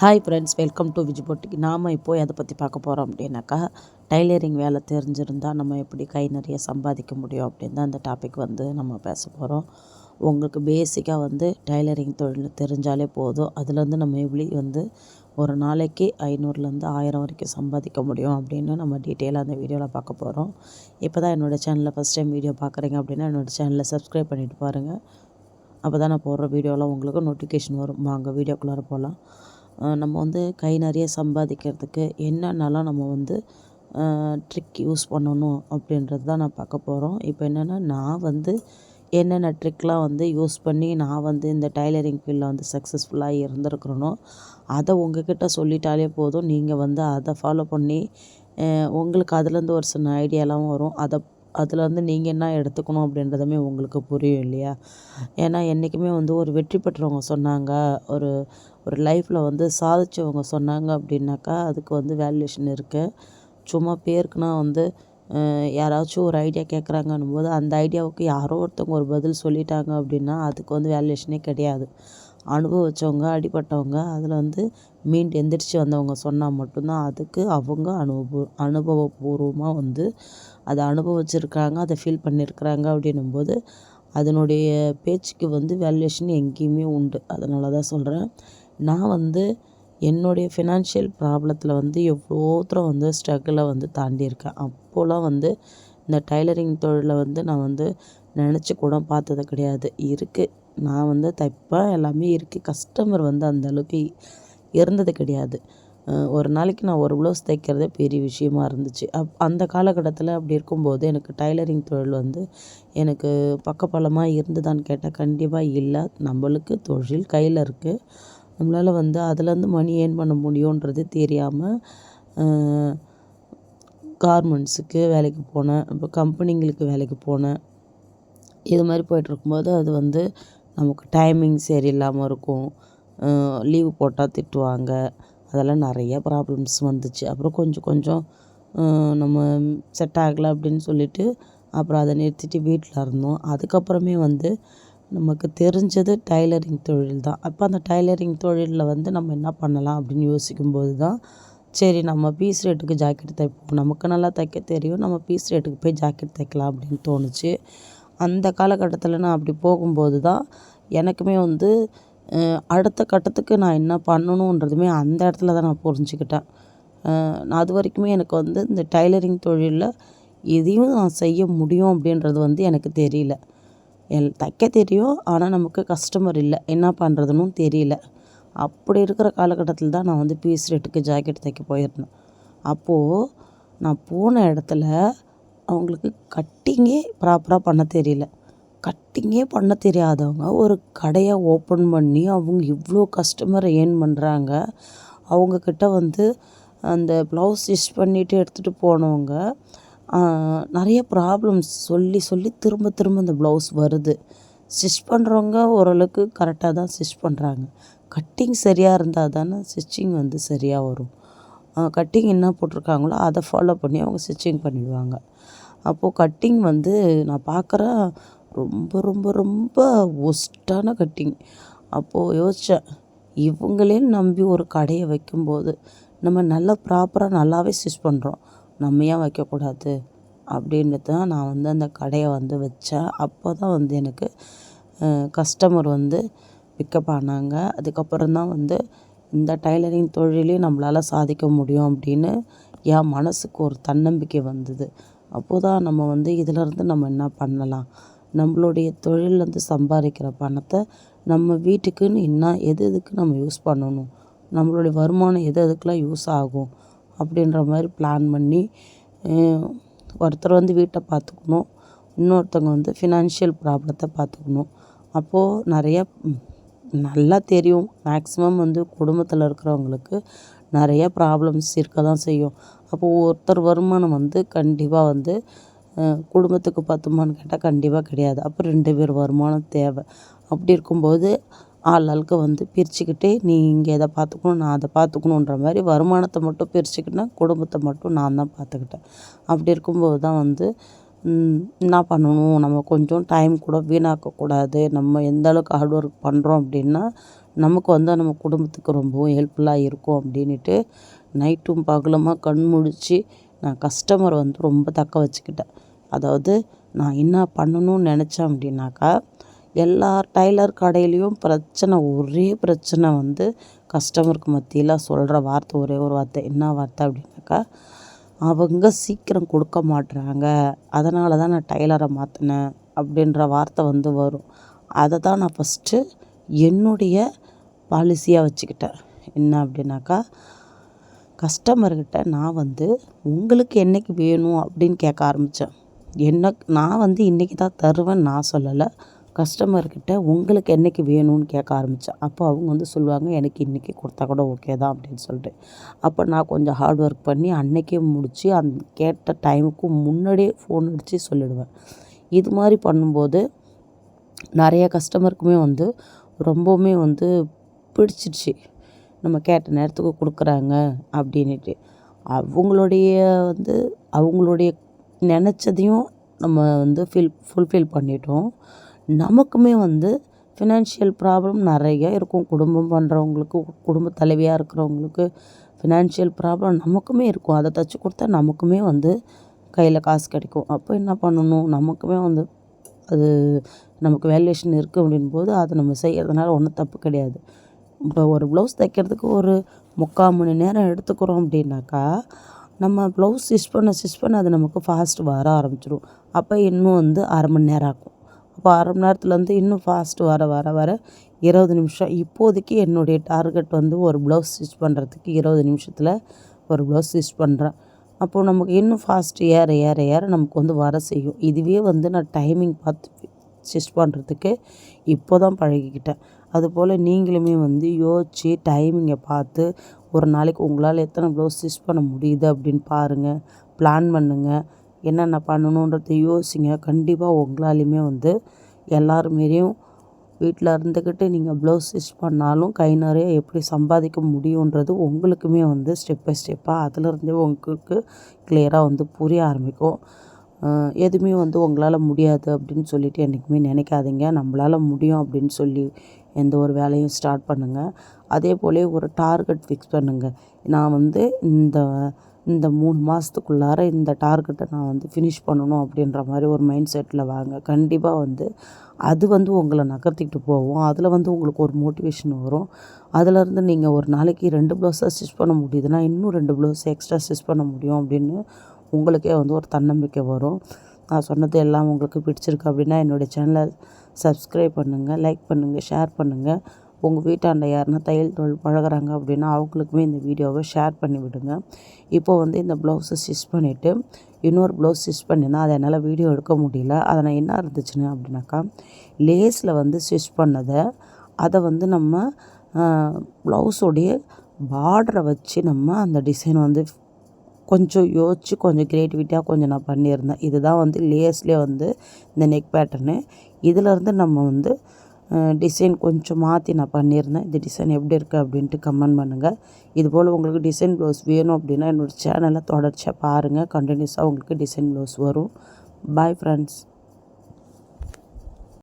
Hi friends welcome to Vij பொட்டிக்கு நாம் இப்போது எதை பற்றி பார்க்க போகிறோம் அப்படின்னாக்கா டைலரிங் வேலை தெரிஞ்சிருந்தால் நம்ம எப்படி கை நிறைய சம்பாதிக்க முடியும் அப்படின்னு தான் அந்த டாபிக் வந்து நம்ம பேச போகிறோம் உங்களுக்கு பேசிக்காக வந்து டைலரிங் தொழில் தெரிஞ்சாலே போதும். அதுலேருந்து நம்ம எப்படி வந்து ஒரு நாளைக்கு ஐநூறுலேருந்து ஆயிரம் வரைக்கும் சம்பாதிக்க முடியும் அப்படின்னு நம்ம டீட்டெயிலாக அந்த வீடியோவில் பார்க்க போகிறோம் இப்போ தான் என்னோடய சேனலில் ஃபஸ்ட் டைம் வீடியோ பார்க்குறீங்க அப்படின்னா என்னோடய சேனலை சப்ஸ்கிரைப் பண்ணிவிட்டு பாருங்கள் அப்போ தான் நான் போடுற வீடியோலாம் உங்களுக்கு நோட்டிஃபிகேஷன் வரும். வாங்க வீடியோக்குள்ளார போகலாம் நம்ம வந்து கை நிறைய சம்பாதிக்கிறதுக்கு என்னென்னலாம் நம்ம வந்து ட்ரிக் யூஸ் பண்ணணும் அப்படின்றது தான் நான் பார்க்க போகிறோம் இப்போ என்னென்னா நான் வந்து என்னென்ன ட்ரிக்லாம் வந்து யூஸ் பண்ணி நான் வந்து இந்த டைலரிங் ஃபீல்டில் வந்து சக்ஸஸ்ஃபுல்லாக இருந்திருக்கிறனோ அதை உங்ககிட்ட சொல்லிட்டாலே போதும். நீங்கள் வந்து அதை ஃபாலோ பண்ணி உங்களுக்கு அதுலேருந்து ஒரு சின்ன ஐடியாலாம் வரும். அதை அதுலேருந்து நீங்கள் என்ன எடுத்துக்கணும் அப்படின்றதுமே உங்களுக்கு புரியும் இல்லையா? ஏன்னா என்றைக்குமே வந்து ஒரு வெற்றி பெற்றவங்க சொன்னாங்க ஒரு ஒரு லைஃப்பில் வந்து சாதித்தவங்க சொன்னாங்க அப்படின்னாக்கா அதுக்கு வந்து வேல்யூஷன் இருக்குது சும்மா பேருக்குனா வந்து யாராச்சும் ஒரு ஐடியா கேட்குறாங்கன்னும் போது அந்த ஐடியாவுக்கு யாரோ ஒருத்தவங்க ஒரு பதில் சொல்லிட்டாங்க அப்படின்னா அதுக்கு வந்து வேல்யூஷனே கிடையாது. அனுபவித்தவங்க அடிபட்டவங்க அதில் வந்து மீண்டு எந்திரிச்சு வந்தவங்க சொன்னால் மட்டும்தான் அதுக்கு அவங்க அனுபவ அனுபவபூர்வமாக வந்து அதை அனுபவிச்சிருக்காங்க அதை ஃபீல் பண்ணியிருக்கிறாங்க அப்படின்னும்போது அதனுடைய பேச்சுக்கு வந்து வேல்யூஷன் எங்கேயுமே உண்டு. அதனால தான் சொல்கிறேன் நான் வந்து என்னுடைய ஃபினான்ஷியல் ப்ராப்ளத்தில் வந்து எவ்வளோ தூரம் வந்து ஸ்ட்ரகிளை வந்து தாண்டியிருக்கேன். அப்போலாம் வந்து இந்த டைலரிங் தொழிலை வந்து நான் வந்து நினச்சி கூட பார்த்தது கிடையாது. இருக்குது நான் வந்து தைப்பேன் எல்லாமே இருக்குது கஸ்டமர் வந்து அந்த அளவுக்கு இருந்தது கிடையாது. ஒரு நாளைக்கு நான் ஒரு ப்ளவுஸ் தைக்கிறதே பெரிய விஷயமா இருந்துச்சு. அப் அந்த காலகட்டத்தில் அப்படி இருக்கும்போது எனக்கு டைலரிங் தொழில் வந்து எனக்கு பக்கபலமாக இருந்ததான்னு கேட்டால் கண்டிப்பாக இல்லை. நம்மளுக்கு தொழில் கையில் இருக்குது நம்மளால் வந்து அதுலேருந்து மணி ஏர்ன் பண்ண முடியுன்றது தெரியாமல் கார்மெண்ட்ஸுக்கு வேலைக்கு போனேன். அப்புறம் கம்பெனிங்களுக்கு வேலைக்கு போனேன். இது மாதிரி போயிட்டுருக்கும்போது அது வந்து நமக்கு டைமிங் சரியில்லாமல் இருக்கும். லீவு போட்டால் திட்டுவாங்க. அதெல்லாம் நிறைய ப்ராப்ளம்ஸ் வந்துச்சு. அப்புறம் கொஞ்சம் கொஞ்சம் நம்ம செட் ஆகலை அப்படின்னு சொல்லிட்டு அப்புறம் அதை நிறுத்திட்டு வீட்டில் இருந்தோம். அதுக்கப்புறமே வந்து நமக்கு தெரிஞ்சது டைலரிங் தொழில் தான். அப்போ அந்த டைலரிங் தொழிலில் வந்து நம்ம என்ன பண்ணலாம் அப்படின்னு யோசிக்கும்போது தான் சரி நம்ம பீஸ் ரேட்டுக்கு ஜாக்கெட் தைப்போம். நமக்கு நல்லா தைக்க தெரியும். நம்ம பீஸ் ரேட்டுக்கு போய் ஜாக்கெட் தைக்கலாம் அப்படின்னு தோணுச்சு. அந்த காலகட்டத்தில் நான் அப்படி போகும்போது தான் எனக்குமே வந்து அடுத்த கட்டத்துக்கு நான் என்ன பண்ணணுன்றதுமே அந்த இடத்துல தான் நான் புரிஞ்சுக்கிட்டேன். நான் அது வரைக்குமே எனக்கு வந்து இந்த டைலரிங் தொழிலில் இதையும் நான் செய்ய முடியும் அப்படின்றது வந்து எனக்கு தெரியல. எல் தைக்க தெரியும் ஆனால் நமக்கு கஸ்டமர் இல்லை. என்ன பண்ணுறதுன்னு தெரியல. அப்படி இருக்கிற காலகட்டத்தில் தான் நான் வந்து பீஸ் ரேட்டுக்கு ஜாக்கெட் தைக்க போயிருந்தேன். அப்போது நான் போன இடத்துல அவங்களுக்கு கட்டிங்கே ப்ராப்பராக பண்ண தெரியல. கட்டிங்கே பண்ண தெரியாதவங்க ஒரு கடையை ஓப்பன் பண்ணி அவங்க இவ்வளோ கஸ்டமரை ஏர்ன் பண்ணுறாங்க அவங்கக்கிட்ட வந்து அந்த ப்ளவுஸ் ஸ்டிச் பண்ணிவிட்டு எடுத்துகிட்டு போனவங்க நிறைய ப்ராப்ளம்ஸ் சொல்லி சொல்லி திரும்ப திரும்ப அந்த ப்ளவுஸ் வருது. ஸ்டிச் பண்ணுறவங்க ஓரளவுக்கு கரெக்டாக தான் ஸ்டிச் பண்ணுறாங்க கட்டிங் சரியாக இருந்தால் தானே ஸ்டிச்சிங் வந்து சரியாக வரும். கட்டிங் என்ன போட்டிருக்காங்களோ அதை ஃபாலோ பண்ணி அவங்க ஸ்டிச்சிங் பண்ணிடுவாங்க. அப்போது கட்டிங் வந்து நான் பார்க்குறேன் ரொம்ப ரொம்ப ரொம்ப ஒஸ்ட்டான கட்டிங் அப்போது யோசித்தேன் இவங்களே நம்பி ஒரு கடையை வைக்கும்போது நம்ம நல்லா ப்ராப்பராக நல்லாவே ஸ்டிச் பண்ணுறோம் நம்ம ஏன் வைக்கக்கூடாது? அப்படின்னு தான் நான் வந்து அந்த கடையை வந்து வச்சேன். அப்போ தான் வந்து எனக்கு கஸ்டமர் வந்து பிக்கப் ஆனாங்க. அதுக்கப்புறம் தான் வந்து இந்த டைலரிங் தொழிலையும் நம்மளால் சாதிக்க முடியும் அப்படின்னு என் மனதுக்கு ஒரு தன்னம்பிக்கை வந்தது. அப்போ தான் நம்ம வந்து இதிலேருந்து நம்ம என்ன பண்ணலாம்? நம்மளுடைய தொழிலேருந்து சம்பாதிக்கிற பணத்தை நம்ம வீட்டுக்குன்னு என்ன எது எதுக்கு நம்ம யூஸ் பண்ணணும்? நம்மளுடைய வருமானம் எது எதுக்கெலாம் யூஸ் ஆகும்? அப்படின்ற மாதிரி பிளான் பண்ணி ஒருத்தர் வந்து வீட்டை பார்த்துக்கணும் இன்னொருத்தவங்க வந்து ஃபினான்ஷியல் ப்ராப்ளத்தை பார்த்துக்கணும். அப்போது நிறைய நல்லா தெரியும். மேக்ஸிமம் வந்து குடும்பத்தில் இருக்கிறவங்களுக்கு நிறைய ப்ராப்ளம்ஸ் இருக்க தான் செய்யும். அப்போது ஒருத்தர் வருமானம் வந்து கண்டிப்பாக வந்து குடும்பத்துக்கு பத்துமான்னு கேட்டால் கண்டிப்பாக கிடையாது. அப்போ ரெண்டு பேர் வருமானம் தேவை. அப்படி இருக்கும்போது ஆள் ஆளுக்கு வந்து பிரிச்சுக்கிட்டு நீ இங்கே இதை பார்த்துக்கணும் நான் அதை பார்த்துக்கணுன்ற மாதிரி வருமானத்தை மட்டும் பிரிச்சுக்கிட்டேன் குடும்பத்தை மட்டும் நான் தான் பார்த்துக்கிட்டேன். அப்படி இருக்கும்போது தான் வந்து என்ன பண்ணணும்? நம்ம கொஞ்சம் டைம் கூட வீணாக்கக்கூடாது. நம்ம எந்த அளவுக்கு ஹார்ட் ஒர்க் பண்ணுறோம் அப்படின்னா நமக்கு வந்து நம்ம குடும்பத்துக்கு ரொம்பவும் ஹெல்ப்ஃபுல்லாக இருக்கும். அப்படின்ட்டு நைட்டும் பகலமாக கண் முழித்து நான் கஸ்டமரை வந்து ரொம்ப தக்க வச்சுக்கிட்டேன். அதாவது நான் என்ன பண்ணணும்னு நினச்சேன் அப்படின்னாக்கா எல்லா டைலர் கடையிலையும் பிரச்சனை ஒரே பிரச்சனை வந்து கஸ்டமருக்கு மத்தியில் சொல்கிற வார்த்தை ஒரே ஒரு வார்த்தை என்ன வார்த்தை அப்படின்னாக்கா அவங்க சீக்கிரம் கொடுக்க மாட்டுறாங்க அதனால தான் நான் டைலரை மாற்றினேன் அப்படின்ற வார்த்தை வந்து வரும். அதை தான் நான் ஃபஸ்ட்டு என்னுடைய பாலிசியாக வச்சுக்கிட்டேன். என்ன அப்படின்னாக்கா கஸ்டமர்கிட்ட நான் வந்து உங்களுக்கு என்றைக்கு வேணும் அப்படின்னு கேட்க ஆரம்பித்தேன் என்ன நான் வந்து இன்றைக்கி தான் தருவேன்னு நான் சொல்லலை. கஸ்டமர்கிட்ட உங்களுக்கு என்றைக்கு வேணும்னு கேட்க ஆரம்பித்தேன் அப்போ அவங்க வந்து சொல்லுவாங்க எனக்கு இன்றைக்கி கொடுத்தா கூட ஓகே தான் அப்படின்னு சொல்லிட்டு. அப்போ நான் கொஞ்சம் ஹார்ட் ஒர்க் பண்ணி அன்றைக்கே முடித்து அந் கேட்ட டைமுக்கு முன்னாடியே ஃபோன் அடித்து சொல்லிடுவேன். இது மாதிரி பண்ணும்போது நிறைய கஸ்டமருக்குமே வந்து ரொம்பவுமே வந்து பிடிச்சிடுச்சு. நம்ம கேட்ட நேரத்துக்கு கொடுக்குறாங்க அப்படின்ட்டு அவங்களுடைய வந்து அவங்களுடைய நினச்சதையும் நம்ம வந்து ஃபில் ஃபுல்ஃபில் பண்ணிட்டோம். நமக்குமே வந்து ஃபினான்ஷியல் ப்ராப்ளம் நிறைய இருக்கும். குடும்பம் பண்ணுறவங்களுக்கு குடும்ப தலைவியாக இருக்கிறவங்களுக்கு ஃபினான்ஷியல் ப்ராப்ளம் நமக்குமே இருக்கும். அதை தைச்சி கொடுத்தா நமக்குமே வந்து கையில் காசு கிடைக்கும். அப்போ என்ன பண்ணணும்? நமக்குமே வந்து அது நமக்கு வேல்யூஷன் இருக்குது அப்படின்போது அதை நம்ம செய்கிறதுனால ஒன்றும் தப்பு கிடையாது. இப்போ ஒரு ப்ளவுஸ் தைக்கிறதுக்கு ஒரு முக்கால் மணி நேரம் எடுத்துக்கிறோம் அப்படின்னாக்கா நம்ம ப்ளவுஸ் ஸ்டிச் பண்ண ஸ்டிச் பண்ண அது நமக்கு ஃபாஸ்ட் வர ஆரம்பிச்சிடும் அப்போ இன்னும் வந்து அரை மணி நேரம் ஆகும். அப்போ அரை மணி நேரத்துலேருந்து இன்னும் ஃபாஸ்ட் வர வர வர இருபது நிமிஷம். இப்போதைக்கு என்னுடைய டார்கெட் வந்து ஒரு ப்ளவுஸ் ஸ்டிச் பண்ணுறதுக்கு இருபது நிமிஷத்தில் ஒரு ப்ளவுஸ் ஸ்டிச் பண்ணுறேன் அப்போது நமக்கு இன்னும் ஃபாஸ்ட் ஏற ஏற ஏற நமக்கு வந்து வர செய்யும். இதுவே வந்து நான் டைமிங் பார்த்து ஸ்டிச் பண்ணுறதுக்கு இப்போ தான் பழகிக்கிட்டேன் அதுபோல் நீங்களுமே வந்து யோசித்து டைமிங்கை பார்த்து ஒரு நாளைக்கு உங்களால் எத்தனை ப்ளவுஸ் ஸ்டிச் பண்ண முடியுது அப்படின்னு பாருங்கள் பிளான் பண்ணுங்கள் என்னென்ன பண்ணணுன்றத யோசிங்க. கண்டிப்பாக உங்களாலையுமே வந்து எல்லார் மாரியும் வீட்டில் இருந்துக்கிட்டு நீங்கள் ப்ளவுஸ் ஸ்டிச் பண்ணாலும் கை நிறைய எப்படி சம்பாதிக்க முடியுன்றது உங்களுக்குமே வந்து ஸ்டெப் பை ஸ்டெப்பாக அதிலருந்தே உங்களுக்கு கிளியராக வந்து புரிய ஆரம்பிக்கும். எதுவுமே வந்து உங்களால் முடியாது அப்படின்னு சொல்லிட்டு என்றைக்குமே நினைக்காதீங்க. நம்மளால் முடியும் அப்படின்னு சொல்லி எந்த ஒரு வேலையும் ஸ்டார்ட் பண்ணுங்கள் அதே போல ஒரு டார்கெட் ஃபிக்ஸ் பண்ணுங்கள் நான் வந்து இந்த இந்த மூணு மாதத்துக்குள்ளார இந்த டார்கெட்டை நான் வந்து ஃபினிஷ் பண்ணணும் அப்படின்ற மாதிரி ஒரு மைண்ட் செட்டில் வாங்க. கண்டிப்பாக வந்து அது வந்து உங்களை நகர்த்திக்கிட்டு போகும். அதில் வந்து உங்களுக்கு ஒரு மோட்டிவேஷன் வரும். அதிலேருந்து நீங்கள் ஒரு நாளைக்கு ரெண்டு ப்ளவுஸாக ஸ்டிச் பண்ண முடியுதுன்னா இன்னும் ரெண்டு ப்ளவுஸ் எக்ஸ்ட்ரா ஸ்டிச் பண்ண முடியும் அப்படின்னு உங்களுக்கே வந்து ஒரு தன்னம்பிக்கை வரும். நான் சொன்னது எல்லாம் உங்களுக்கு பிடிச்சிருக்கு அப்படின்னா என்னுடைய சேனலை சப்ஸ்கிரைப் பண்ணுங்கள் லைக் பண்ணுங்கள் ஷேர் பண்ணுங்கள் உங்கள் வீட்டாண்ட யாருன்னா தையல் தொழில் பழகுறாங்க அப்படின்னா அவங்களுக்குமே இந்த வீடியோவை ஷேர் பண்ணி விடுங்க. இப்போது வந்து இந்த ப்ளவுஸை ஸ்டிச் பண்ணிவிட்டு இன்னொரு ப்ளவுஸ் ஸ்டிச் பண்ணினா அதை என்னால் வீடியோ எடுக்க முடியல. அதை நான் என்ன இருந்துச்சுன்னு அப்படின்னாக்கா லேஸில் வந்து ஸ்டிச் பண்ணதை அதை வந்து நம்ம ப்ளவுஸோடைய பார்டரை வச்சு நம்ம அந்த டிசைன் வந்து கொஞ்சம் யோசித்து கொஞ்சம் க்ரியேட்டிவிட்டியாக கொஞ்சம் நான் பண்ணியிருந்தேன். இதுதான் வந்து லேஸ்லேயே வந்து இந்த நெக் பேட்டர்னு இதிலேருந்து நம்ம வந்து டிசைன் கொஞ்சம் மாற்றி நான் பண்ணியிருந்தேன். இந்த டிசைன் எப்படி இருக்குது அப்படின்ட்டு கமெண்ட் பண்ணுங்கள் இதுபோல் உங்களுக்கு டிசைன் ப்ளவுஸ் வேணும் அப்படின்னா என்னோடய சேனலை தொடர்ச்சியாக பாருங்கள் கண்டினியூஸாக உங்களுக்கு டிசைன் ப்ளவுஸ் வரும். Bye friends